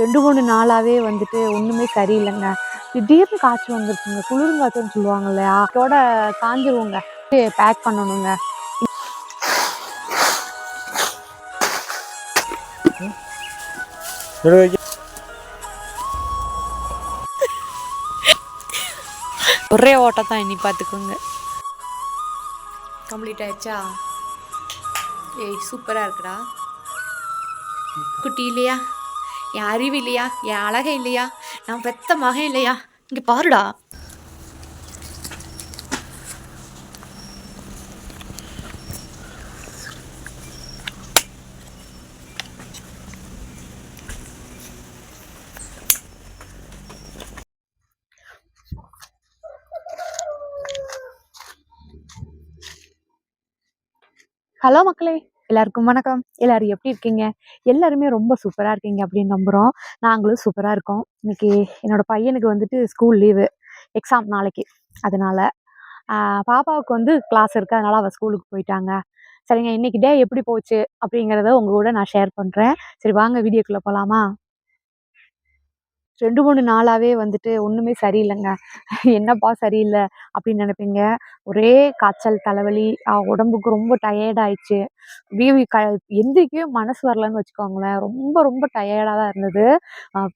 ரெண்டு மூணு நாளாகவே வந்துட்டு ஒன்றுமே சரியில்லைங்க. திடீர்னு காய்ச்சல் வந்துருச்சுங்க. குளிருங்காய்ச்சல்னு சொல்லுவாங்க இல்லையா அதோட காஞ்சிருவோங்க. பேக் பண்ணணுங்க. ஒரே ஓட்டம் தான் இனி பார்த்துக்கோங்க. கம்ப்ளீட் ஆயிடுச்சா? ஏய் சூப்பராக இருக்குடா. குட்டி இல்லையா? என் அறிவு இல்லையா? என் அழகை இல்லையா? நான் பெத்த மகன் இல்லையா? இங்கே பாருடா. ஹலோ மக்களே. எல்லாருக்கும் வணக்கம். எல்லாரும் எப்படி இருக்கீங்க? எல்லாருமே ரொம்ப சூப்பராக இருக்கீங்க அப்படின்னு நம்புகிறோம் நாங்களும் சூப்பராக இருக்கோம். இன்னைக்கு என்னோட பையனுக்கு வந்துட்டு ஸ்கூல் லீவு எக்ஸாம் நாளைக்கு. அதனால பாப்பாவுக்கு வந்து கிளாஸ் இருக்கு. அதனால அவள் ஸ்கூலுக்கு போயிட்டாங்க. சரிங்க இன்னைக்கு டே எப்படி போச்சு அப்படிங்கிறத உங்கள் கூட நான் ஷேர் பண்ணுறேன் சரி வாங்க வீடியோக்குள்ளே போகலாமா ரெண்டு மூணு நாளாகவே வந்துட்டு ஒன்றுமே சரியில்லைங்க. என்னப்பா சரியில்லை அப்படின்னு நினைப்பீங்க. ஒரே காய்ச்சல் தலைவலி உடம்புக்கு ரொம்ப டயர்டாயிடுச்சு வீவி க எந்திரிக்கவே மனசு வரலன்னு வச்சுக்கோங்களேன். ரொம்ப ரொம்ப டயர்டாக தான் இருந்தது.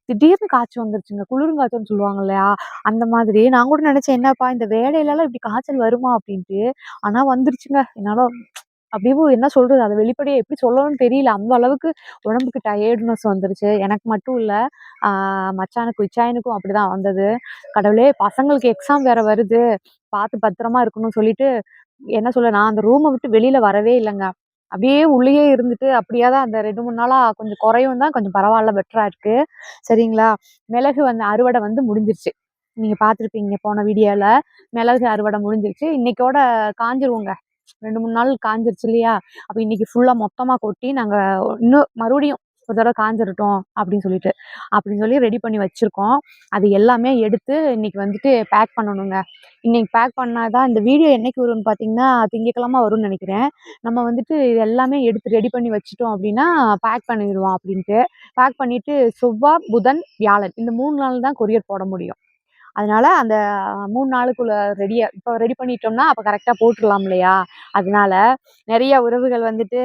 திடீர்னு காய்ச்சல் வந்துருச்சுங்க. குளிருங்காய்ச்சல்னு சொல்லுவாங்க இல்லையா? அந்த மாதிரி. நான் கூட நினச்சேன் என்னப்பா இந்த வேலையிலலாம் இப்படி காய்ச்சல் வருமா அப்படின்ட்டு. ஆனால் வந்துருச்சுங்க. என்னால் அப்படியே என்ன சொல்றது? அதை வெளிப்படையாக எப்படி சொல்லணும்னு தெரியல. அந்த அளவுக்கு உடம்புக்கு டயர்ட்னஸ் வந்துருச்சு. எனக்கு மட்டும் இல்லை மச்சானுக்கும் இச்சாயனுக்கும் அப்படிதான் வந்தது. கடவுளே பசங்களுக்கு எக்ஸாம் வேற வருது. பார்த்து பத்திரமா இருக்கணும்னு சொல்லிட்டு என்ன சொல்ல நான் அந்த ரூமை விட்டு வெளியில வரவே இல்லைங்க. அப்படியே உள்ளேயே இருந்துட்டு அப்படியே தான் அந்த ரெண்டு மூணு நாளாக கொஞ்சம் குறையும் தான் கொஞ்சம் பரவாயில்ல பெட்டராக இருக்கு. சரிங்களா? மிளகு வந்து அறுவடை வந்து முடிஞ்சிருச்சு. நீங்கள் பார்த்துருப்பீங்க போன வீடியோவில் மிளகு அறுவடை முடிஞ்சிருச்சு. இன்னைக்கோட காஞ்சிருவோங்க. ரெண்டு மூணு நாள் காஞ்சிருச்சு இல்லையா? அப்போ இன்னைக்கு ஃபுல்லாக மொத்தமாக கொட்டி நாங்கள் இன்னும் மறுபடியும் ஒரு தடவை காஞ்சிருட்டோம் அப்படின்னு சொல்லிட்டு. அப்படின்னு சொல்லி ரெடி பண்ணி வச்சுருக்கோம். அது எல்லாமே எடுத்து இன்னைக்கு வந்துட்டு பேக் பண்ணணுங்க. இன்னைக்கு பேக் பண்ணாதான் இந்த வீடியோ என்றைக்கு வரும்னு பார்த்தீங்கன்னா திங்கக்கிழமை வரும்னு நினைக்கிறேன். நம்ம வந்துட்டு இது எல்லாமே எடுத்து ரெடி பண்ணி வச்சிட்டோம் அப்படின்னா பேக் பண்ணிடுவோம் அப்படின்ட்டு. பேக் பண்ணிவிட்டு செவ்வாய் புதன் வியாழன் இந்த மூணு நாள் தான் கொரியர் போட முடியும். அதனால அந்த மூணு நாளுக்குள்ள ரெடியா இப்போ ரெடி பண்ணிட்டோம்னா அப்போ கரெக்டாக போட்டுடலாம் இல்லையா? அதனால நிறைய உறவுகள் வந்துட்டு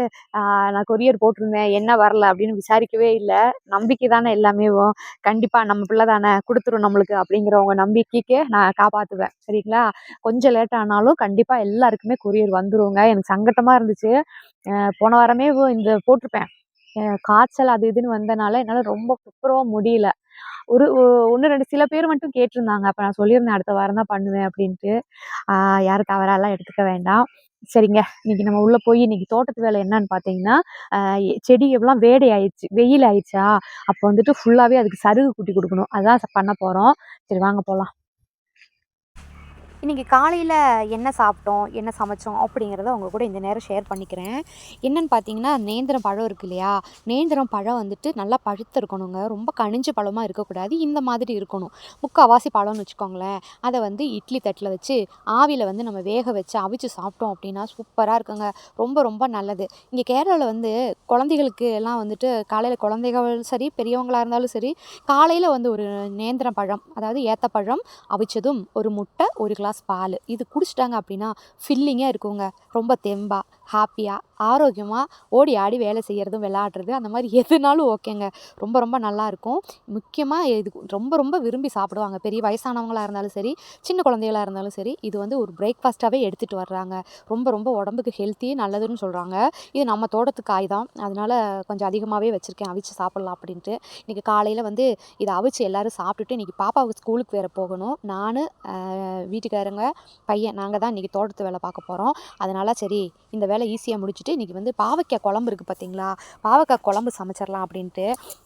நான் கொரியர் போட்டிருந்தேன் என்ன வரல? அப்படின்னு விசாரிக்கவே இல்லை. நம்பிக்கை தானே எல்லாமே கண்டிப்பாக நம்ம பிள்ளை தானே கொடுத்துரும் நம்மளுக்கு அப்படிங்கிறவங்க நம்பிக்கைக்கு நான் காப்பாற்றுவேன் சரிங்களா? கொஞ்சம் லேட் ஆனாலும் கண்டிப்பாக எல்லாருக்குமே கொரியர் வந்துருங்க. எனக்கு சங்கட்டமாக இருந்துச்சு. போன வாரமே இந்த போட்டிருப்பேன். காய்ச்சல் அது இதுன்னு வந்தனால என்னால் ரொம்ப துப்புரவா முடியல. ஒரு ஒன்று ரெண்டு சில பேர் மட்டும் கேட்டிருந்தாங்க. அப்போ நான் சொல்லியிருந்தேன் அடுத்த வாரம் தான் பண்ணுவேன் அப்படின்ட்டு. யாரும் தவறாலாம் எடுத்துக்க வேண்டாம். சரிங்க இன்னைக்கு நம்ம உள்ளே போய் இன்னைக்கு தோட்டத்து வேலை என்னன்னு பார்த்தீங்கன்னா செடி எவ்வளோ வேடை ஆயிடுச்சு வெயில் ஆயிடுச்சா? அப்போ வந்துட்டு ஃபுல்லாகவே அதுக்கு சருகு குட்டி கொடுக்கணும். அதான் பண்ண போகிறோம் சரி வாங்க போகலாம் இன்றைக்கி காலையில் என்ன சாப்பிட்டோம் என்ன சமைச்சோம் அப்படிங்கிறத அவங்க கூட இந்த நேரம் ஷேர் பண்ணிக்கிறேன். என்னன்னு பார்த்தீங்கன்னா நேந்திரம் பழம் இருக்கு இல்லையா? நேந்திரம் பழம் வந்துட்டு நல்லா பழுத்து இருக்கணுங்க ரொம்ப கனிஞ்ச பழமாக இருக்கக்கூடாது. இந்த மாதிரி இருக்கணும். முக்கால்வாசி பழம்னு வச்சுக்கோங்களேன். அதை வந்து இட்லி தட்டில் வச்சு ஆவியில் வந்து நம்ம வேக வச்சு அவிச்சு சாப்பிட்டோம் அப்படின்னா சூப்பராக இருக்குங்க. ரொம்ப ரொம்ப நல்லது. இங்கே கேரளாவில் வந்து குழந்தைகளுக்கு எல்லாம் வந்துட்டு காலையில் குழந்தைகளும் சரி பெரியவங்களாக இருந்தாலும் சரி காலையில் வந்து ஒரு நேந்திரம் பழம் அதாவது ஏத்தப்பழம் அவிச்சதும் ஒரு முட்டை ஒரு கிளாஸ் பால். இது குடிச்சிட்டாங்க அப்படின்னா ஃபில்லிங்காக இருக்குங்க. ரொம்ப தெம்பாக ஹாப்பியாக ஆரோக்கியமாக ஓடி ஆடி வேலை செய்கிறதும் விளையாடுறது அந்த மாதிரி எதுனாலும் ஓகேங்க. ரொம்ப ரொம்ப நல்லாயிருக்கும் முக்கியமாக இது ரொம்ப ரொம்ப விரும்பி சாப்பிடுவாங்க. பெரிய வயசானவங்களாக இருந்தாலும் சரி சின்ன குழந்தைகளாக இருந்தாலும் சரி இது வந்து ஒரு பிரேக்ஃபாஸ்ட்டாகவே எடுத்துகிட்டு வர்றாங்க. ரொம்ப ரொம்ப உடம்புக்கு ஹெல்த்தி நல்லதுன்னு சொல்கிறாங்க இது நம்ம தோட்டத்து காய் தான். அதனால் கொஞ்சம் அதிகமாகவே வச்சுருக்கேன். அவிச்சு சாப்பிட்லாம் அப்படின்ட்டு. இன்றைக்கி காலையில் வந்து இதை அவிச்சு எல்லாரும் சாப்பிட்டுட்டு இன்றைக்கி பாப்பாவுக்கு ஸ்கூலுக்கு வேறு போகணும். நான் வீட்டுக்காரங்க பையன் நாங்கள் தான் இன்றைக்கி தோட்டத்து வேலை பார்க்க போகிறோம் அதனால் சரி இந்த வேலை ஈஸியாக முடிச்சுட்டு இன்றைக்கி வந்து பாவக்காய் குழம்பு இருக்குது பார்த்தீங்களா பாவக்காய் குழம்பு சமைச்சிடலாம் அப்படின்ட்டு.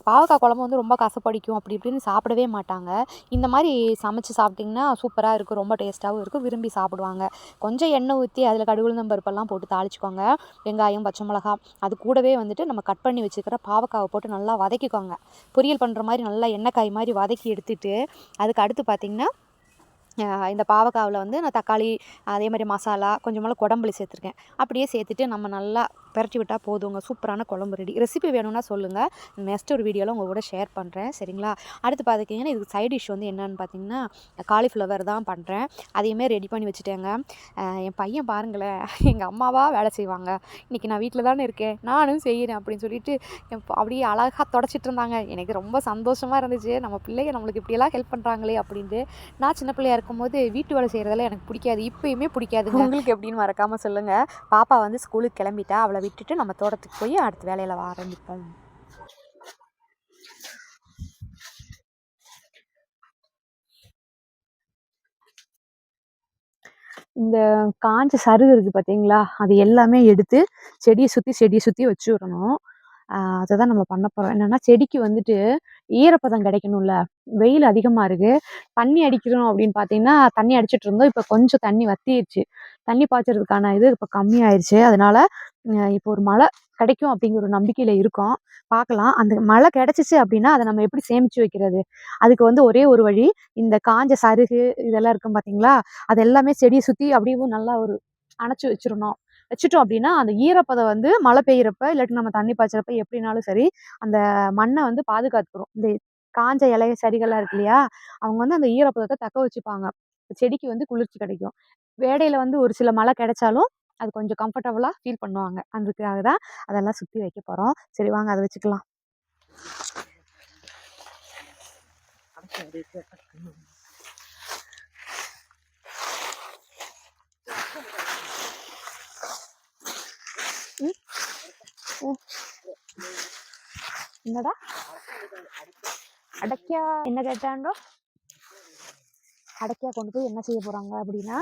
பாவக்காய் குழம்பு வந்து ரொம்ப கசப்படிக்கும் அப்படி இப்படின்னு சாப்பிடவே மாட்டாங்க. இந்த மாதிரி சமைச்சு சாப்பிட்டிங்கன்னா சூப்பராக இருக்கும் ரொம்ப டேஸ்ட்டாகவும் இருக்கும் விரும்பி சாப்பிடுவாங்க. கொஞ்சம் எண்ணெய் ஊற்றி அதில் கடுகுளுந்தம் பருப்பெல்லாம் போட்டு தாளிச்சுக்கோங்க. வெங்காயம் பச்சை மிளகா அது கூடவே வந்துட்டு நம்ம கட் பண்ணி வச்சுருக்கிற பாவக்காவை போட்டு நல்லா வதக்கிக்கோங்க. பொரியல் பண்ணுற மாதிரி நல்லா எண்ணெய் காய் மாதிரி வதக்கி எடுத்துகிட்டு அதுக்கு அடுத்து பார்த்திங்கன்னா இந்த பாவக்காவில் வந்து நான் தக்காளி அதே மாதிரி மசாலா கொஞ்சமெல்லாம் குடம்புளி சேர்த்துருக்கேன். அப்படியே சேர்த்துட்டு நம்ம நல்லா பரட்டி விட்டால் போதுங்க. சூப்பரான குழம்பு ரெடி. ரெசிபி வேணும்னா சொல்லுங்கள் நெக்ஸ்ட் ஒரு வீடியோவில் உங்கள் கூட ஷேர் பண்ணுறேன் சரிங்களா? அடுத்து பார்த்துக்கிங்கன்னா இதுக்கு சைட் டிஷ் வந்து என்னென்னு பார்த்தீங்கன்னா காலிஃப்ளவர் தான் பண்ணுறேன் அதையுமே ரெடி பண்ணி வச்சுட்டேங்க. என் பையன் பாருங்களேன். எங்கள் அம்மாவாக வேலை செய்வாங்க. இன்றைக்கி நான் வீட்டில் தானே இருக்கேன். நானும் செய்கிறேன் அப்படின்னு சொல்லிட்டு என் அப்படியே அழகாக தொடச்சிட்டு இருந்தாங்க. எனக்கு ரொம்ப சந்தோஷமாக இருந்துச்சு. நம்ம பிள்ளைங்க நம்மளுக்கு இப்படியெல்லாம் ஹெல்ப் பண்ணுறாங்களே அப்படின்ட்டு நான் சின்ன பிள்ளையாக இருக்கும்போது வீட்டு வேலை செய்கிறதெல்லாம் எனக்கு பிடிக்காது. இப்போயுமே பிடிக்காது உங்களுக்கு எப்படின்னு மறக்காமல் சொல்லுங்கள் பாப்பா வந்து ஸ்கூலுக்கு கிளம்பிட்டா அவளை விட்டுட்டு நம்ம தோட்டத்துக்கு போய் அடுத்த வேலையில் ஆரம்பிப்போம். இந்த காஞ்ச சருகு இருக்குது பார்த்தீங்களா அது எல்லாமே எடுத்து செடியை சுற்றி செடியை சுற்றி வச்சு விடணும். அதை தான் நம்ம பண்ண போகிறோம் என்னென்னா செடிக்கு வந்துட்டு ஈரப்பதம் கிடைக்கணும்ல. வெயில் அதிகமாக இருக்குது தண்ணி அடிக்கிறோம் அப்படின்னு பார்த்தீங்கன்னா தண்ணி அடிச்சிட்டு இருந்தோம். இப்போ கொஞ்சம் தண்ணி வத்திடுச்சு தண்ணி பாய்ச்சறதுக்கான இது இப்போ கம்மியாயிருச்சு. அதனால இப்போ ஒரு மழை கிடைக்கும் அப்படிங்கிற ஒரு நம்பிக்கையில் இருக்கோம். பார்க்கலாம். அந்த மழை கிடைச்சிச்சு அப்படின்னா அதை நம்ம எப்படி சேமித்து வைக்கிறது? அதுக்கு வந்து ஒரே ஒரு வழி இந்த காஞ்ச சருகு இதெல்லாம் இருக்கும் பார்த்தீங்களா? அது எல்லாமே செடியை சுற்றி அப்படியே நல்லா ஒரு அணைச்சி வச்சிடணும். வச்சுட்டோம் அப்படின்னா அந்த ஈரப்பதம் வந்து மழை பெய்யறப்ப இல்லாட்டி நம்ம தண்ணி பாய்ச்சறப்ப எப்படினாலும் சரி அந்த மண்ணை வந்து பாதுகாத்துக்கிறோம் இந்த காஞ்ச இலைய செடிகள்லாம் இருக்கு இல்லையா அவங்க வந்து அந்த ஈரப்பதத்தை தக்க வச்சுப்பாங்க. செடிக்கு வந்து குளிர்ச்சி கிடைக்கும். வேடையில் வந்து ஒரு சில மழை கிடைச்சாலும் அது கொஞ்சம் கம்ஃபர்டபுளாக ஃபீல் பண்ணுவாங்க. அதுக்காக தான் அதெல்லாம் சுற்றி வைக்க போகிறோம் சரி வாங்க அதை வச்சுக்கலாம். ம். என்னடா? அடைக்கா என்ன கேட்டாண்டோ அடைக்கா கொண்டு போய் என்ன செய்ய போகிறாங்க அப்படின்னா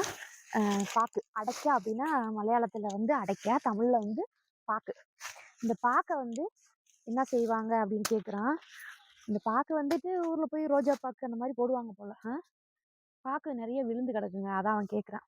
பாக்கு. அடைக்கா அப்படின்னா மலையாளத்தில் வந்து அடைக்கா தமிழில் வந்து பாக்கு. இந்த பாக்கை வந்து என்ன செய்வாங்க அப்படின்னு கேட்குறான் இந்த பாக்கு வந்துட்டு ஊரில் போய் ரோஜா பாக்கு அந்த மாதிரி போடுவாங்க போல. ஆ? பாக்கு நிறைய விழுந்து கிடக்குங்க. அதான் அவன் கேட்குறான்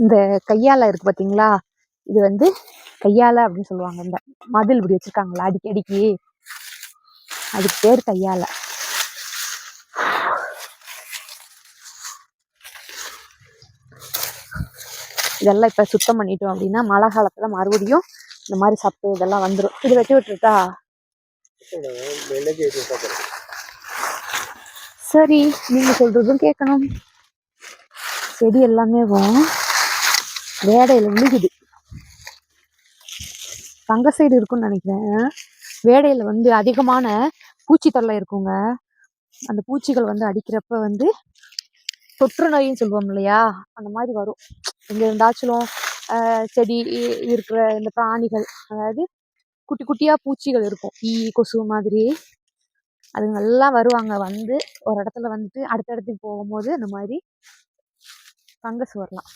இந்த கையால இருக்கு பார்த்தீங்களா இது வந்து கையால அப்படின்னு சொல்லுவாங்க. இந்த மதில் இப்படி வச்சிருக்காங்களா அடிக்கி அடிக்கி அதுக்கு பேர் கையால. இதெல்லாம் இப்போ சுத்தம் பண்ணிட்டோம் அப்படின்னா மழை காலத்தில் மறுபடியும் இந்த மாதிரி சப்பு இதெல்லாம் வந்துடும் இது வெட்டி விட்டுட்டா சரி நீங்கள் சொல்கிறதும் கேட்கணும் செடி எல்லாமே வரும். வேடையில் விழுகுது. தங்க சைடு இருக்கும்னு நினைக்கிறேன். வேடையில் வந்து அதிகமான பூச்சி தொல்லை இருக்குங்க. அந்த பூச்சிகள் வந்து அடிக்கிறப்ப வந்து தொற்று நோயின்னு சொல்லுவோம் இல்லையா? அந்த மாதிரி வரும். இங்கே இருந்தாச்சும் செடி இருக்கிற இந்த பிராணிகள் அதாவது குட்டி குட்டியாக பூச்சிகள் இருக்கும். ஈ கொசு மாதிரி. அதுங்கெல்லாம் வருவாங்க. வந்து ஒரு இடத்துல வந்துட்டு அடுத்த இடத்துக்கு போகும்போது அந்த மாதிரி ஃபங்கஸ் வரலாம்.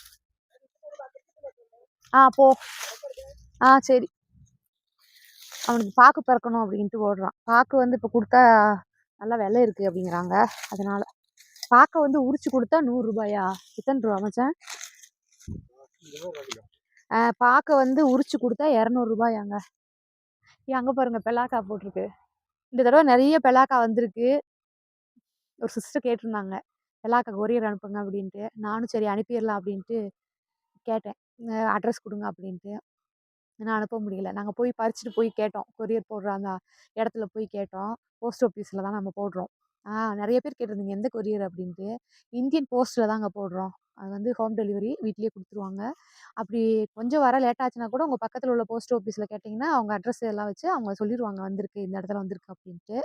ஆ போ. ஆ சரி. அவனுக்கு பாக்கு பிறக்கணும் அப்படின்ட்டு ஓடுறான். பாக்கு வந்து இப்போ கொடுத்தா நல்லா விலை இருக்கு அப்படிங்கிறாங்க. அதனால பாக்கை வந்து உரிச்சு கொடுத்தா நூறு ரூபாயா? எத்தனை ரூபா மச்சான்? பாக்கை வந்து உரிச்சு கொடுத்தா இரநூறுபாயாங்க அங்கே பாருங்க பெலாக்கா போட்டிருக்கு. இந்த தடவை நிறைய பெலாக்கா வந்திருக்கு. ஒரு சிஸ்டர் கேட்டிருந்தாங்க. பெலாக்கா கொரியர் அனுப்புங்க அப்படின்ட்டு. நானும் சரி அனுப்பிடலாம் அப்படின்ட்டு கேட்டேன். அட்ரஸ் கொடுங்க அப்படின்ட்டு ஆனால் அனுப்ப முடியல. நாங்கள் போய் பறிச்சுட்டு போய் கேட்டோம். கொரியர் போடுற அந்த இடத்துல போய் கேட்டோம். போஸ்ட் ஆஃபீஸில் தான் நம்ம போடுறோம். ஆ நிறைய பேர் கேட்டிருந்தீங்க எந்த கொரியர்? அப்படின்ட்டு இந்தியன் போஸ்ட்டில் தாங்க போடுறோம். அது வந்து ஹோம் டெலிவரி வீட்லேயே கொடுத்துருவாங்க. அப்படி கொஞ்சம் வர லேட் ஆச்சுன்னா கூட உங்கள் பக்கத்தில் உள்ள போஸ்ட் ஆஃபீஸில் கேட்டிங்கன்னா அவங்க அட்ரஸ் எல்லாம் வச்சு அவங்க சொல்லிடுவாங்க வந்திருக்கு இந்த இடத்துல வந்திருக்கு அப்படின்ட்டு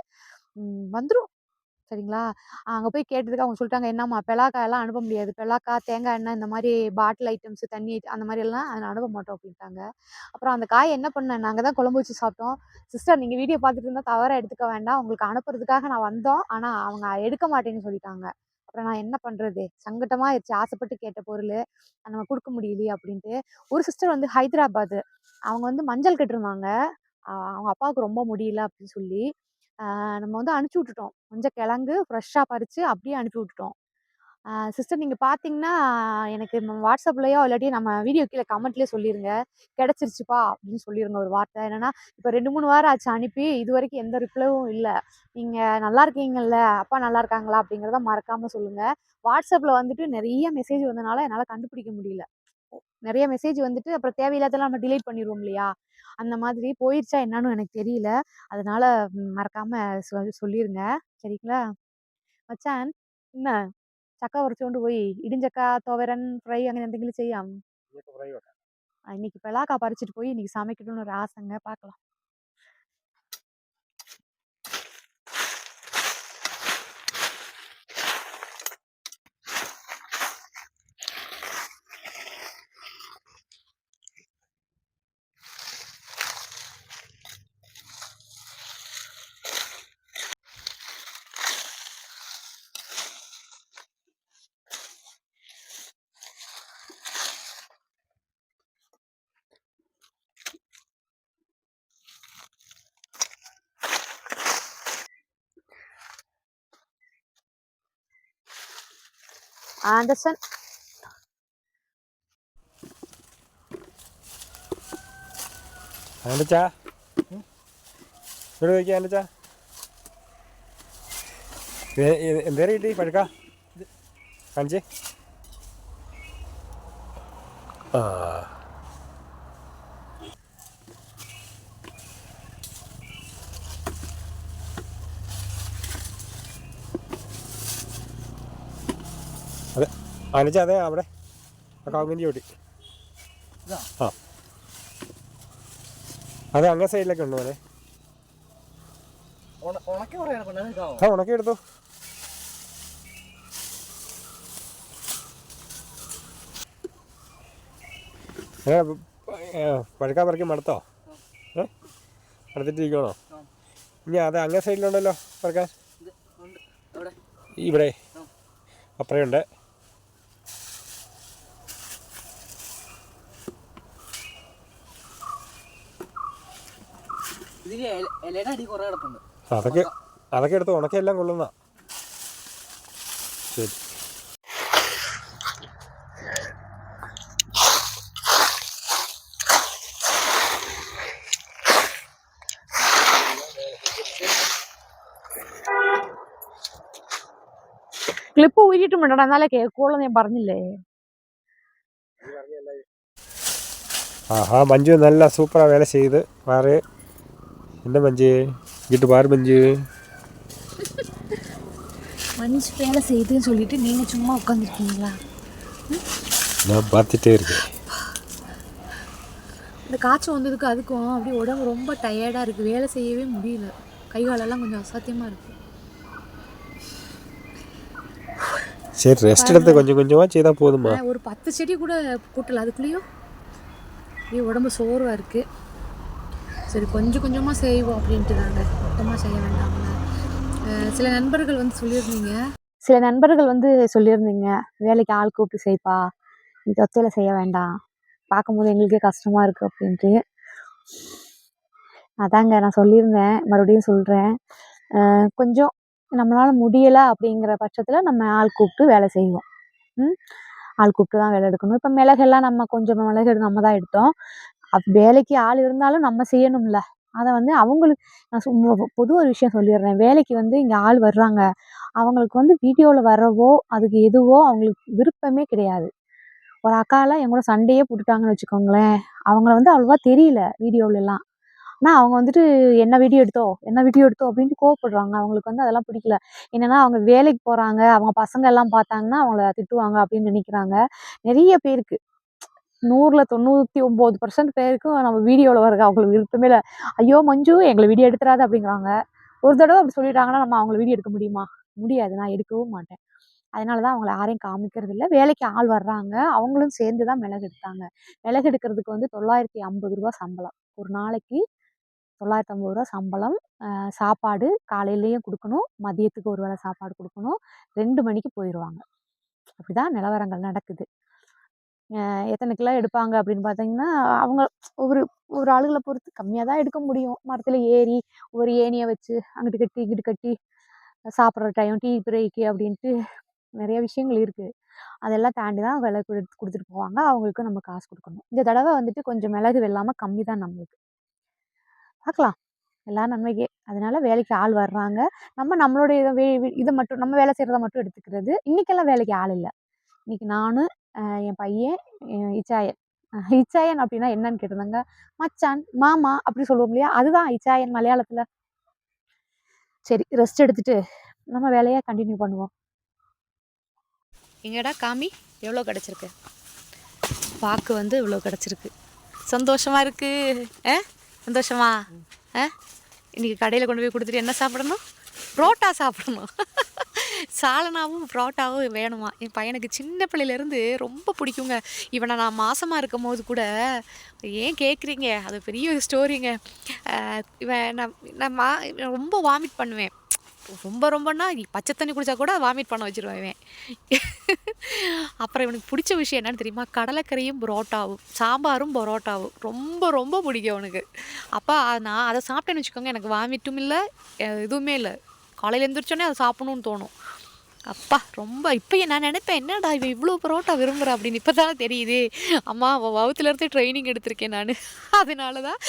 வந்துடும் சரிங்களா? அங்கே போய் கேட்டதுக்கு அவங்க சொல்லிட்டாங்க என்னம்மா பெலாக்கா எல்லாம் அனுப்ப முடியாது. பெலாக்கா தேங்காய் எண்ணெய் இந்த மாதிரி பாட்டில் ஐட்டம்ஸ் தண்ணி அந்த மாதிரி எல்லாம் அதை அனுப்ப மாட்டோம் அப்படின்ட்டாங்க. அப்புறம் அந்த காய் என்ன பண்ணேன் நாங்கள் தான் குழம்பு வச்சு சாப்பிட்டோம். சிஸ்டர் நீங்கள் வீடியோ பார்த்துட்டு இருந்தால் தவறாக எடுத்துக்க வேண்டாம். உங்களுக்கு அனுப்புறதுக்காக நான் வந்தோம். ஆனால் அவங்க எடுக்க மாட்டேன்னு சொல்லிட்டாங்க. அப்புறம் நான் என்ன பண்ணுறது சங்கட்டமாக ஆயிடுச்சு. ஆசைப்பட்டு கேட்ட பொருள் நம்ம கொடுக்க முடியலையே அப்படின்ட்டு. ஒரு சிஸ்டர் வந்து ஹைதராபாத். அவங்க வந்து மஞ்சள் கட்டிருந்தாங்க. அவங்க அப்பாவுக்கு ரொம்ப முடியல அப்படின்னு சொல்லி. நம்ம வந்து அனுப்பிச்சி விட்டுட்டோம். கொஞ்சம் கிழங்கு ஃப்ரெஷ்ஷாக பறித்து அப்படியே அனுப்பி விட்டுட்டோம். சிஸ்டர் நீங்கள் பார்த்தீங்கன்னா எனக்கு வாட்ஸ்அப்லையோ இல்லாட்டி நம்ம வீடியோ கீழே கமெண்ட்லேயே சொல்லிடுங்க கிடச்சிருச்சுப்பா அப்படின்னு சொல்லிடுங்க ஒரு வார்த்தை. என்னென்னா இப்போ ரெண்டு மூணு வாரம் ஆச்சு அனுப்பி இது வரைக்கும் எந்த ரிப்ளைவும் இல்லை. நீங்கள் நல்லா இருக்கீங்கல்ல அப்பா நல்லா இருக்காங்களா? அப்படிங்கிறத மறக்காமல் சொல்லுங்கள் வாட்ஸ்அப்பில் வந்துட்டு நிறைய மெசேஜ் வந்தனால என்னால் கண்டுபிடிக்க முடியல. நிறைய மெசேஜ் வந்துட்டு அப்புறம் தேவையில்லாதெல்லாம் நம்ம டிலீட் பண்ணிடுவோம் இல்லையா அந்த மாதிரி போயிடுச்சா என்னன்னு எனக்கு தெரியல அதனால மறக்காமல் சொல் சொல்லிடுங்க சரிங்களா மச்சான் என்ன ചക്ക പറിച്ചുകൊണ്ട് പോയി ഇടിഞ്ചക്ക തോവരൻ ഫ്രൈ അങ്ങനെ എന്തെങ്കിലും ചെയ്യാം ആ, இன்னைக்கு பெலாக்கா பறிச்சுட்டு போய் இன்னைக்கு சமைக்கணும்னு ஒரு ஆசைங்க பார்க்கலாம் ആൻഡർസൺ ആൻഡച്ചാ ഇവിടെ നോക്കിയാ ആ അനച്ച അതെ അവിടെ. കാവുമിന്റെ ചോട്ടി ആ. അത് അങ്ങേ സൈഡിലൊക്കെ ഉണ്ട് മോനെ? ആ ഉണക്കി എടുത്തു. പഴുക്കാൻ പറക്കി മടുത്തോ? ഏ മടുത്തിട്ടിരിക്കണോ ഇനി അതെ അങ്ങേ സൈഡിലുണ്ടല്ലോ പറക്കാൻ. ഇവിടെ. അപ്പറയുണ്ട് ഇലയുടെ അടി കുറെ കിടപ്പുണ്ട്. അതൊക്കെ അതൊക്കെ എടുത്ത് ഉണക്കെല്ലാം കൊള്ളുന്ന. ശരി. ക്ലിപ്പ് വേണ്ട എന്നാലേ കേൾക്കുള്ളൂ ഞാൻ പറഞ്ഞില്ലേ? ആഹാ മഞ്ജു നല്ല സൂപ്പറാ വേല ചെയ്ത്. പാറ് என்ன மஞ்சு? இங்கிட்டு பாரு மஞ்சு. மஞ்சு வேலை செய்யுதுன்னு சொல்லிட்டு நீங்க சும்மா உட்காந்துருக்கீங்களா நான் பார்த்துட்டே இருக்கேன். இந்த காய்ச்சல் வந்ததுக்கு அதுக்கும் அப்படியே உடம்பு ரொம்ப டயர்டாக இருக்குது வேலை செய்யவே முடியல. கை காலெல்லாம் கொஞ்சம் அசாத்தியமாக இருக்குது சரி ரெஸ்ட் எடுத்து கொஞ்சம் கொஞ்சமாக செய்தால் போதுமா ஒரு பத்து செடி கூட கூட்டல. அதுக்குள்ளேயும் அப்படியே உடம்பு சோர்வாக இருக்குது சரி கொஞ்சம் கொஞ்சமாக செய்வோம் அப்படின்ட்டு தாங்க மொத்தமாக செய்ய வேண்டாம்ல சில நண்பர்கள் வந்து சொல்லியிருந்தீங்க. சில நண்பர்கள் வந்து சொல்லியிருந்தீங்க வேலைக்கு ஆள் கூப்பிட்டு செய்ப்பா நீ ஒத்தையில் செய்ய வேண்டாம் பார்க்கும்போது எங்களுக்கே கஷ்டமாக இருக்குது அப்படின்ட்டு. அதாங்க நான் சொல்லியிருந்தேன் மறுபடியும் சொல்கிறேன் கொஞ்சம் நம்மளால் முடியலை அப்படிங்கிற பட்சத்தில் நம்ம ஆள் கூப்பிட்டு வேலை செய்வோம். ம்? ஆள் கூப்பிட்டு தான் வேலை எடுக்கணும். இப்போ மிளகெல்லாம் நம்ம கொஞ்சம் மிளகு நம்ம தான் எடுத்தோம். அப்போ வேலைக்கு ஆள் இருந்தாலும் நம்ம செய்யணும்ல. அதை வந்து அவங்களுக்கு நான் சும்மா பொது ஒரு விஷயம் சொல்லிடுறேன் வேலைக்கு வந்து இங்கே ஆள் வர்றாங்க. அவங்களுக்கு வந்து வீடியோவில் வரவோ அதுக்கு எதுவோ அவங்களுக்கு விருப்பமே கிடையாது. ஒரு அக்காலாம் என் கூட சண்டையே போட்டுட்டாங்கன்னு வச்சுக்கோங்களேன். அவங்கள வந்து அவ்வளோவா தெரியல வீடியோவிலலாம் ஆனால் அவங்க வந்துட்டு என்ன வீடியோ எடுத்தோ? என்ன வீடியோ எடுத்தோ? அப்படின்ட்டு கோவப்படுறாங்க. அவங்களுக்கு வந்து அதெல்லாம் பிடிக்கல. என்னென்னா அவங்க வேலைக்கு போகிறாங்க அவங்க பசங்க எல்லாம் பார்த்தாங்கன்னா அவங்கள திட்டுவாங்க அப்படின்னு நினைக்கிறாங்க. நிறைய பேருக்கு. நூறில் தொண்ணூற்றி ஒம்பது பர்சன்ட் பேருக்கும் நம்ம வீடியோவில் வர அவங்களுக்கு விருப்பமே இல்லை. ஐயோ மஞ்சு எங்களை வீடியோ எடுத்துறாது அப்படிங்கிறாங்க. ஒரு தடவை அப்படி சொல்லிட்டாங்கன்னா நம்ம அவங்கள வீடியோ எடுக்க முடியுமா? முடியாது. நான் எடுக்கவும் மாட்டேன். அதனால தான் அவங்கள யாரையும் காமிக்கிறது இல்லை. வேலைக்கு ஆள் வர்றாங்க. அவங்களும் சேர்ந்து தான் மிளகு எடுத்தாங்க. மிளகு எடுக்கிறதுக்கு வந்து தொள்ளாயிரத்தி ஐம்பது ரூபா சம்பளம். ஒரு நாளைக்கு தொள்ளாயிரத்தி ஐம்பது ரூபா சம்பளம் சாப்பாடு காலையிலேயும் கொடுக்கணும். மதியத்துக்கு ஒரு வேளை சாப்பாடு கொடுக்கணும். ரெண்டு மணிக்கு போயிடுவாங்க அப்படிதான் நிலவரங்கள் நடக்குது. எத்தனை கிலோ எடுப்பாங்க அப்படின்னு பார்த்தீங்கன்னா அவங்க ஒரு ஒரு ஆளுகளை பொறுத்து கம்மியாக தான் எடுக்க முடியும். மரத்தில் ஏறி ஒரு ஏணியை வச்சு அங்கிட்டு கட்டி இங்கிட்டு கட்டி சாப்பிட்ற டைம் டீ பிரேக்கு அப்படின்ட்டு நிறைய விஷயங்கள் இருக்குது அதெல்லாம் தாண்டி தான் விலை கொடுத்து கொடுத்துட்டு போவாங்க. அவங்களுக்கு நம்ம காசு கொடுக்கணும். இந்த தடவை வந்துட்டு கொஞ்சம் மிளகு வெல்லாமல் கம்மி தான் நம்மளுக்கு. பார்க்கலாம் எல்லா நன்மைக்கே. அதனால வேலைக்கு ஆள் வர்றாங்க. நம்ம நம்மளுடைய இதை வே இதை மட்டும் நம்ம வேலை செய்கிறத மட்டும் எடுத்துக்கிறது. இன்றைக்கெல்லாம் வேலைக்கு ஆள் இல்லை. இன்றைக்கி நான் என் பையன் இச்சாயன். இச்சாயன் அப்படின்னா என்னன்னு கேட்டிருந்தாங்க? மச்சான் மாமா அப்படி சொல்லுவோம் இல்லையா? அதுதான் இச்சாயன் மலையாளத்தில். சரி ரெஸ்ட் எடுத்துட்டு நம்ம வேலையை கண்டினியூ பண்ணுவோம். எங்கடா காமி? எவ்வளோ கிடச்சிருக்கு? பாக்கு வந்து இவ்வளோ கிடச்சிருக்கு. சந்தோஷமாக இருக்கு. ஆ சந்தோஷமா? ஆ இன்றைக்கி கடையில் கொண்டு போய் கொடுத்துட்டு என்ன சாப்பிடணும்? புரோட்டா சாப்பிடணும். சாலனாவும் புரோட்டாவும் வேணுமா? என் பையனுக்கு சின்ன பிள்ளையிலேருந்து ரொம்ப பிடிக்குங்க. இவனை நான் மாசமாக இருக்கும் போது கூட ஏன் கேட்குறீங்க அது பெரிய ஒரு ஸ்டோரிங்க. இவன் நான் நான் மா ரொம்ப வாமிட் பண்ணுவேன். ரொம்ப ரொம்பன்னா பச்சை தண்ணி குடித்தா கூட வாமிட் பண்ண வச்சுருவேன் அப்புறம் இவனுக்கு பிடிச்ச விஷயம் என்னன்னு தெரியுமா? கடலைக்கறியும் புரோட்டாவும் சாம்பாரும் பரோட்டாவும். ரொம்ப ரொம்ப பிடிக்கும் அவனுக்கு. அப்போ நான் அதை சாப்பிட்டேன்னு வச்சுக்கோங்க எனக்கு வாமிட்டும் இல்லை எதுவுமே இல்லை. காலையில் எழுந்திரிச்சோன்னே அதை சாப்பிடணும்னு தோணும். அப்பா ரொம்ப இப்போ நான் நினைப்பேன் என்னடா இவன் இவ்வளோ பரோட்டா விரும்புகிறா அப்படின்னு இப்போ தான் தெரியுது. அம்மா அவள் வகுத்துலேருந்து ட்ரைனிங் எடுத்திருக்கேன் நான். அதனால தான்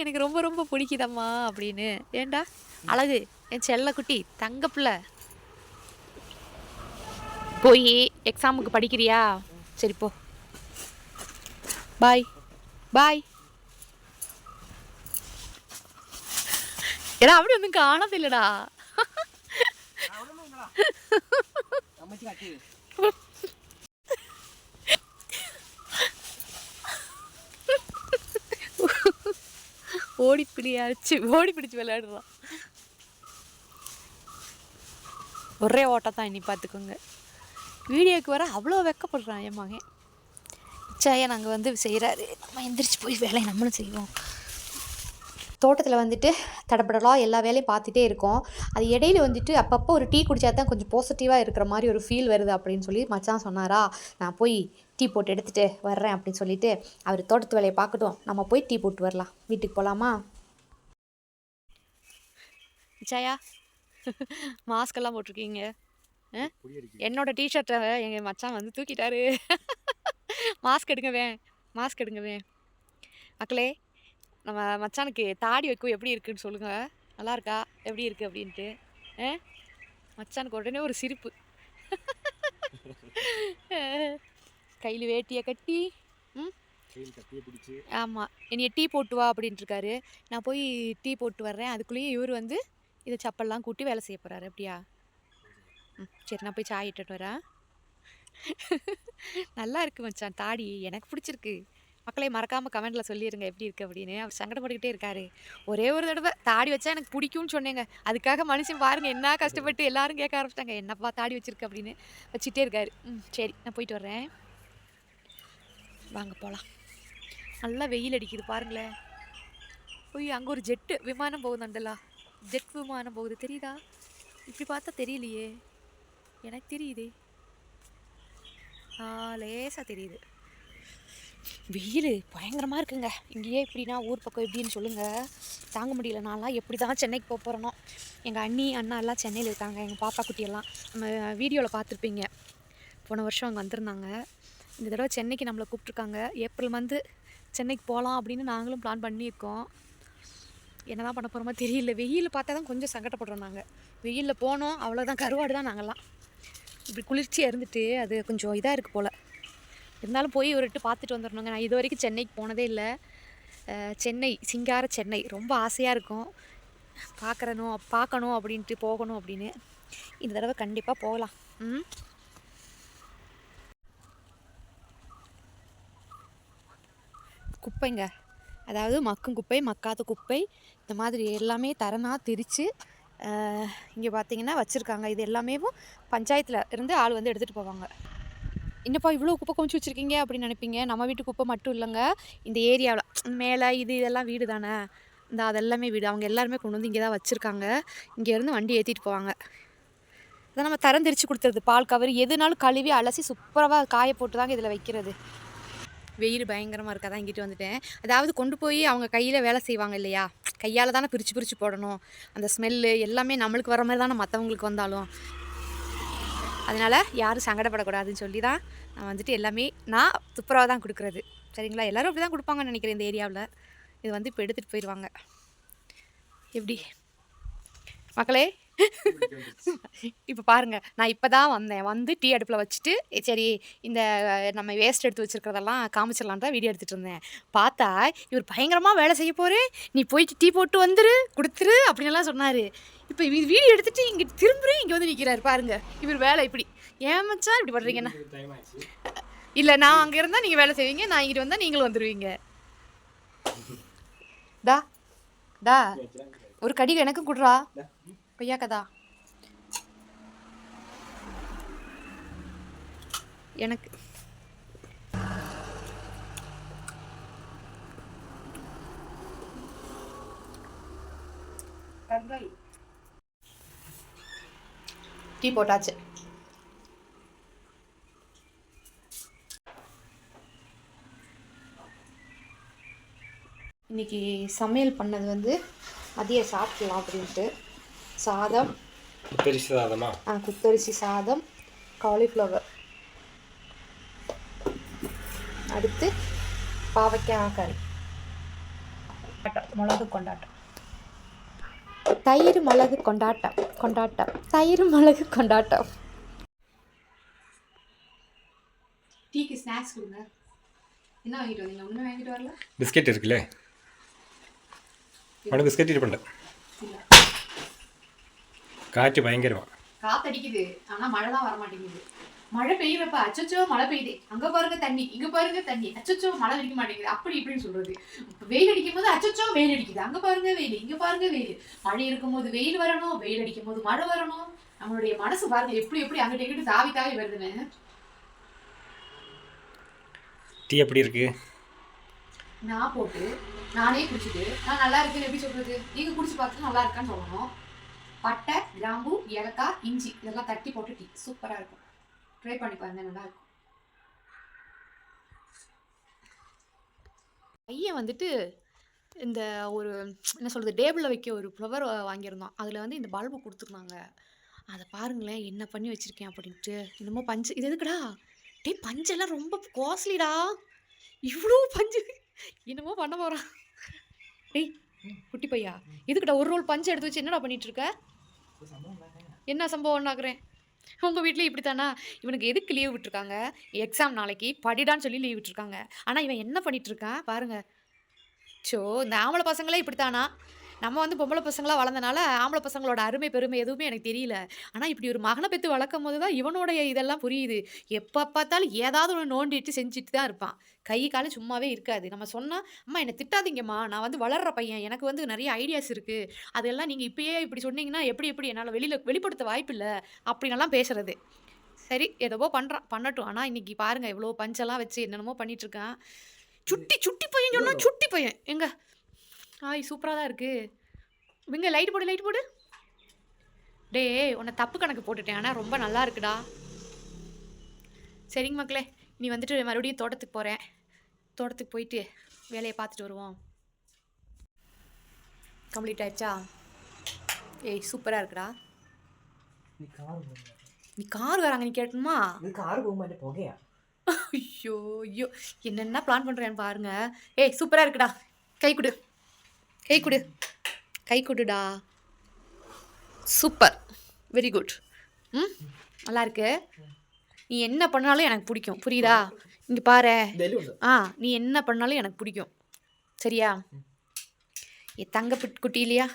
எனக்கு ரொம்ப ரொம்ப பிடிக்குதம்மா அப்படின்னு. ஏண்டா? அழகு என் செல்லக்குட்டி தங்கப்பிள்ள போய் எக்ஸாமுக்கு படிக்கிறியா? சரி போ. பாய் பாய் ஏன்னா அப்படி ஒன்றும் காணதில்லடா ஓடி பிடியாச்சு ஓடி பிடிச்சு விளையாடுறான் ஒரே ஓட்டம் தான் இனி பார்த்துக்கோங்க. வீடியோக்கு வர அவ்வளோ வெக்கப்படுறான் என் மகன். இச்சாயை நாங்கள் வந்து செய்கிறாரு நம்ம எந்திரிச்சு போய் வேலையை நம்மளும் செய்வோம். தோட்டத்தில் வந்துட்டு தடப்படலாம் எல்லா வேலையும் பார்த்துட்டே இருக்கோம். அது இடையில வந்துட்டு அப்பப்போ ஒரு டீ குடிச்சா தான் கொஞ்சம் பாசிட்டிவாக இருக்கிற மாதிரி ஒரு ஃபீல் வருது அப்படின்னு சொல்லி மச்சான் சொன்னாரா நான் போய் டீ போட்டு எடுத்துகிட்டு வர்றேன் அப்படின்னு சொல்லிட்டு அவர் தோட்டத்து வேலையை பார்க்கட்டும். நம்ம போய் டீ போட்டு வரலாம். வீட்டுக்கு போகலாமா ஜயா மாஸ்க் எல்லாம் போட்டிருக்கீங்க? என்னோட டிஷர்ட்டை எங்கள் மச்சான் வந்து தூக்கிட்டாரு. மாஸ்க் எடுங்கவே மாஸ்க் எடுங்கவே மக்களே நம்ம மச்சானுக்கு தாடி வைக்கும் எப்படி இருக்குன்னு சொல்லுங்க. நல்லா இருக்கா? எப்படி இருக்கு அப்படின்ட்டு. ஆ? மச்சானுக்கு உடனே ஒரு சிரிப்பு. கையில் வேட்டியை கட்டி ம்? ஆமாம் என்னைய டீ போட்டு வா அப்படின்ட்டு இருக்காரு. நான் போய் டீ போட்டு வர்றேன். அதுக்குள்ளேயே இவர் வந்து இதை சப்பல்லாம் கூட்டி வேலை செய்ய போகிறாரு அப்படியா? ம் சரி நான் போய் சாய் இட்டுட்டு வரேன். நல்லா இருக்கு மச்சான் தாடி. எனக்கு பிடிச்சிருக்கு. மக்களே மறக்காமல் கமெண்ட்டில் சொல்லிடுங்க எப்படி இருக்கு அப்படின்னு. அவர் சங்கடப்பட்டுக்கிட்டே இருக்காரு. ஒரே ஒரு தடவை தாடி வச்சா எனக்கு பிடிக்கும்னு சொன்னேங்க. அதுக்காக மனுஷன் பாருங்கள் என்ன கஷ்டப்பட்டு எல்லாரும் கேட்க ஆரம்பிச்சிட்டாங்க. என்னப்பா தாடி வச்சிருக்கு அப்படின்னு வச்சுட்டே இருக்காரு. ம் சரி நான் போயிட்டு வர்றேன். வாங்க போகலாம் நல்லா வெயில் அடிக்குது பாருங்களேன். போய் அங்கே ஒரு ஜெட்டு விமானம் போகுது அண்டலா ஜெட் விமானம் போகுது தெரியுதா? இப்படி பார்த்தா தெரியலையே. எனக்கு தெரியுதே. ஆ லேசாக தெரியுது. வெயில் பயங்கரமாக இருக்குங்க. இங்கேயே இப்படின்னா ஊர் பக்கம் எப்படின்னு சொல்லுங்கள் தாங்க முடியல. நான்லாம் எப்படி தான் சென்னைக்கு போக போகிறனோ எங்கள் அண்ணி அண்ணா எல்லாம் சென்னையில் இருக்காங்க. எங்கள் பாப்பா குட்டியெல்லாம் நம்ம வீடியோவில் பார்த்துருப்பீங்க. போன வருஷம் அங்கே வந்திருந்தாங்க. இந்த தடவை சென்னைக்கு நம்மளை கூப்பிட்ருக்காங்க ஏப்ரல் மந்த்து சென்னைக்கு போகலாம் அப்படின்னு நாங்களும் பிளான் பண்ணியிருக்கோம். என்னதான் பண்ண போகிறோமோ தெரியல. வெயில் பார்த்தா தான் கொஞ்சம் சங்கடப்படுறோம் நாங்கள் வெயிலில் போனோம். அவ்வளோதான் கருவாடு தான் நாங்கள்லாம் இப்படி குளிர்ச்சியாக இருந்துட்டு அது கொஞ்சம் இதாக இருக்குது போல். இருந்தாலும் போய் ஒருட்டு பார்த்துட்டு வந்துடணுங்க நான் இது வரைக்கும் சென்னைக்கு போனதே இல்லை. சென்னை சிங்கார சென்னை. ரொம்ப ஆசையாக இருக்கும். பார்க்குறணும் பார்க்கணும் அப்படின்ட்டு போகணும் அப்படின்னு. இந்த தடவை கண்டிப்பாக போகலாம். ம்? குப்பைங்க. அதாவது மக்கும் குப்பை மக்காத குப்பை. இந்த மாதிரி எல்லாமே தரனாக திரித்து இங்கே பார்த்தீங்கன்னா வச்சுருக்காங்க. இது எல்லாமே பஞ்சாயத்தில் இருந்து ஆள் வந்து எடுத்துகிட்டு போவாங்க. என்னப்பா இவ்வளோ குப்பை கொஞ்சம் வச்சுருக்கீங்க அப்படின்னு நினைப்பீங்க? நம்ம வீட்டு குப்பை மட்டும் இல்லைங்க. இந்த ஏரியாவில் மேலே இது இதெல்லாம் வீடு தானே இந்த அதெல்லாமே வீடு. அவங்க எல்லாருமே கொண்டு வந்து இங்கே தான் வச்சுருக்காங்க. இங்கேருந்து வண்டி ஏற்றிட்டு போவாங்க. இதை நம்ம தரம் திரிச்சு கொடுத்துறது பால் கவர். எதுனாலும் கழுவி அலசி சூப்பராக காய போட்டு தாங்க இதில் வைக்கிறது. வெயில் பயங்கரமாக இருக்கா தான் இங்கிட்டு வந்துட்டேன். அதாவது கொண்டு போய் அவங்க கையில் வேலை செய்வாங்க இல்லையா? கையால் தானே பிரித்து பிரித்து போடணும். அந்த ஸ்மெல்லு எல்லாமே நம்மளுக்கு வர மாதிரி தானே மற்றவங்களுக்கு வந்தாலும். அதனால் யாரும் சங்கடப்படக்கூடாதுன்னு சொல்லி தான் நான் வந்துட்டு எல்லாமே நான் துப்புரவாக தான் கொடுக்குறது. சரிங்களா? எல்லோரும் அப்படி தான் கொடுப்பாங்கன்னு நினைக்கிறேன் இந்த ஏரியாவில். இது வந்து இப்போ எடுத்துகிட்டு போயிடுவாங்க எப்படி? மக்களே இப்போ பாருங்கள் நான் இப்போ தான் வந்தேன். வந்து டீ அடுப்பில் வச்சுட்டு சரி இந்த நம்ம வேஸ்ட் எடுத்து வச்சுருக்கிறதெல்லாம் காமிச்சிடலான் தான் வீடியோ எடுத்துகிட்டு இருந்தேன். பார்த்தா இவர் பயங்கரமாக வேலை செய்ய போகிறேன் நீ போயிட்டு டீ போட்டு வந்துரு கொடுத்துரு அப்படின்லாம் சொன்னார். இப்போ இது வீடியோ எடுத்துட்டு இங்கே திரும்புறேன் இங்கே வந்து நிற்கிறாரு பாருங்க. இவர் வேலை இப்படி. ஏன் மச்சான் இப்படி பண்ணுறீங்கண்ணா இல்லை நான் அங்கே இருந்தால் நீங்கள் வேலை செய்வீங்க நான் இங்கிட்டு வந்தால் நீங்களும் வந்துடுவீங்க டா டா ஒரு கடி எனக்கும் கொடுறா. கொய்யா கதா. எனக்கு. டீ போட்டாச்சு. இன்னைக்கு சமையல் பண்ணது வந்து மதியம் சாப்பிடலாம் அப்படின்ட்டு. சாதம். பெருசு சாதமா? ஆ, குத்தரிசி சாதம் காலிஃப்ளவர் அடுத்து பாவைக்காய் கறி. மிளகு கொண்டாட்டம். தயிர் மிளகு கொண்டாட்டம் கொண்டாட்டம். தயிர் மிளகு கொண்டாட்டம். டீக்கு ஸ்நாக்ஸ் கொடுங்க. என்ன வாங்கிட்டு வந்தீங்க? ஒன்றும் வாங்கிட்டு வரல? பிஸ்கெட் இருக்குல்ல? உனக்கு பிஸ்கெட் இது பண்ண காற்று பயங்கரமா. காத்தடிக்குது ஆனா மழை தான் வர மாட்டேங்குது மழை பெய்யறப்ப அச்சச்சோ மழை பெய்யுது. அங்க பாருங்க தண்ணி இங்க பாருங்க தண்ணி. அச்சச்சோ மழை அடிக்க மாட்டேங்குது. அப்படி இப்படின்னு சொல்றது. வெயில் அடிக்கும் போது அச்சச்சோ வெயில் அடிக்குது. அங்க பாருங்க வெயில் இங்க பாருங்க வெயில். மழை இருக்கும் போது வெயில் வரணும் வெயில் அடிக்கும் போது மழை வரணும். நம்மளுடைய மனசு பாருங்க எப்படி எப்படி அங்கிட்ட இங்கிட்டு தாவி தாவி வருதுன்னு டீ எப்படி இருக்கு? நான் போட்டு நானே குடிச்சிட்டு நான் நல்லா இருக்குன்னு எப்படி சொல்றது? நீங்க குடிச்சு பார்த்துட்டு நல்லா இருக்கான்னு சொல்லணும். பட்டை கிராம்பு ஏலக்காய் இஞ்சி இதெல்லாம் தட்டி போட்டு டீ. சூப்பரா இருக்கும். ட்ரை பண்ணி பாருங்க நல்லா இருக்கும் பையன் வந்துட்டு இந்த ஒரு என்ன சொல்றது டேபிளில் வைக்க ஒரு ஃப்ளவர் வாங்கியிருந்தோம் அதில் வந்து இந்த பல்பு கொடுத்துருந்தாங்க. அதை பாருங்களேன் என்ன பண்ணி வச்சிருக்கேன் அப்படின்ட்டு. என்னமோ பஞ்சு இது எதுக்குடா? டேய் பஞ்செல்லாம் ரொம்ப காஸ்ட்லிடா இவ்வளோ பஞ்சு. என்னமோ பண்ண போகிறான் டேய் குட்டி பையா எதுக்குடா ஒரு ரோல் பஞ்சு எடுத்து வச்சு என்னடா பண்ணிட்டு இருக்க? என்ன சம்பவம் ஆகுறேன் உங்கள் வீட்டில் இப்படி தானா இவனுக்கு எதுக்கு லீவ் விட்டுருக்காங்க? எக்ஸாம் நாளைக்கு படிடான்னு சொல்லி லீவ் விட்டுருக்காங்க. ஆனால் இவன் என்ன பண்ணிட்டு இருக்கான்? பாருங்க. ஸோ இந்த ஆம்பளை பசங்களே இப்படித்தானா? நம்ம வந்து பொம்பளை பசங்களாக வளர்ந்தனால ஆம்பளை பசங்களோட அருமை பெருமை எதுவுமே எனக்கு தெரியல. ஆனால் இப்படி ஒரு மகனை பெற்று வளர்க்கும் போது தான் இவனுடைய இதெல்லாம் புரியுது. எப்போ பார்த்தாலும் ஏதாவது ஒன்று நோண்டிட்டு செஞ்சுட்டு தான் இருப்பான். கை காலம் சும்மாவே இருக்காது. நம்ம சொன்னால் அம்மா என்னை திட்டாதீங்கம்மா. நான் வந்து வளர்ற பையன். எனக்கு வந்து நிறைய ஐடியாஸ் இருக்குது அதெல்லாம் நீங்கள் இப்பயே இப்படி சொன்னீங்கன்னா எப்படி எப்படி என்னால் வெளியில் வெளிப்படுத்த வாய்ப்பில்லை அப்படின்னெல்லாம் பேசுறது. சரி எதோ பண்ணுறான் பண்ணட்டும். ஆனால் இன்னைக்கு பாருங்கள் இவ்வளோ பஞ்செல்லாம் வச்சு என்னென்னமோ பண்ணிட்டு இருக்கான். சுட்டி சுட்டி பையன் சொன்னா சுட்டி பையன். எங்க? ஆய் சூப்பராக தான் இருக்கு. இவங்க லைட் போடு லைட் போடு. டேய் உன்னை தப்பு கணக்கு போட்டுட்டேன். ஆனால் ரொம்ப நல்லா இருக்குடா. சரிங்க மக்களே நீ வந்துட்டு மறுபடியும் தோட்டத்துக்கு போகிறேன் தோட்டத்துக்கு போயிட்டு வேலையை பார்த்துட்டு வருவோம். கம்ப்ளீட் ஆயிடுச்சா? ஏய் சூப்பராக இருக்குடா. நீ கார் நீ கார் வராங்க நீ கேட்கணுமா? நீ கார் போக மாட்டே புகையா? ஐயோ ஐயோ. என்னென்ன பிளான் பண்ணுறேன்னு பாருங்க. ஏய் சூப்பராக இருக்குடா. கை கொடு. கை கொடு. கை கொடுடா. சூப்பர் வெரி குட் ம்? நல்லா இருக்கு. நீ என்ன பண்ணாலும் எனக்கு பிடிக்கும். புரியுதா? இங்கே பாரு. ஆ நீ என்ன பண்ணாலும் எனக்கு பிடிக்கும். சரியா? என் தங்க குட்டி இல்லையா?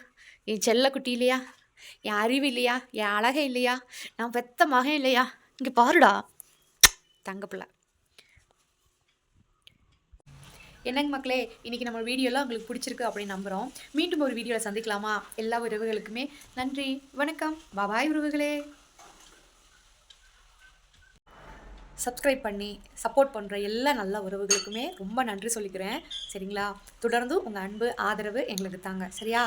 என் செல்ல குட்டி இல்லையா? என் அறிவு இல்லையா? என் அழகை இல்லையா? நான் பெத்த மகன் இல்லையா? இங்கே பாருடா. தங்க பிள்ளை. என்னங்க மக்களே இன்றைக்கி நம்ம வீடியோலாம் உங்களுக்கு பிடிச்சிருக்கு அப்படின்னு நம்புகிறோம் மீண்டும் ஒரு வீடியோவில் சந்திக்கலாமா? எல்லா உறவுகளுக்குமே நன்றி வணக்கம். பாபாய் உறவுகளே. சப்ஸ்கிரைப் பண்ணி சப்போர்ட் பண்ணுற எல்லா நல்ல உறவுகளுக்குமே ரொம்ப நன்றி சொல்லிக்கிறேன். சரிங்களா? தொடர்ந்து உங்கள் அன்பு ஆதரவு எங்களுக்கு தாங்க. சரியா?